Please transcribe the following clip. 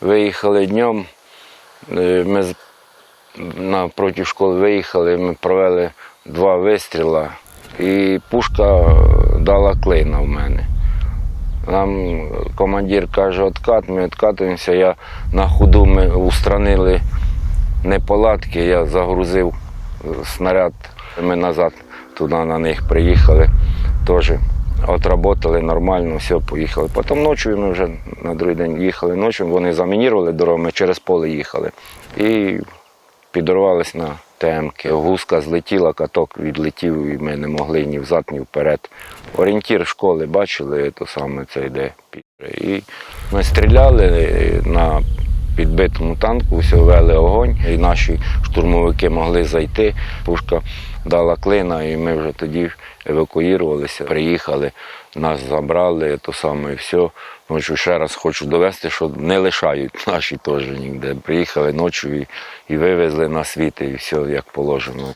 Виїхали днем. Е, Ми напроти школи виїхали, ми провели два вистріли, і пушка дала клина в мене. Нам командир каже, откат, ми відкатуємося. Я на ходу ми устранили неполадки, я загрузив е, снаряд. Ми назад туди на них приїхали. Теж отработали нормально, все, поїхали. Потім ночі ми вже на другий день їхали ночі, вони замінірували дорогу, ми через поле їхали. І підорвались на ТМки. Гуска злетіла, каток відлетів, і ми не могли ні взад, ні вперед. Орієнтір школи бачили, то саме це йде. І ми стріляли на підбитому танку, вели огонь, і наші штурмовики могли зайти. Пушка дала клина, і ми вже тоді евакуювалися, приїхали, нас забрали, то саме і все. Ночі ще раз хочу довести, що не лишають наші теж ніде. Приїхали ночі і, і вивезли на світи, і все як положено.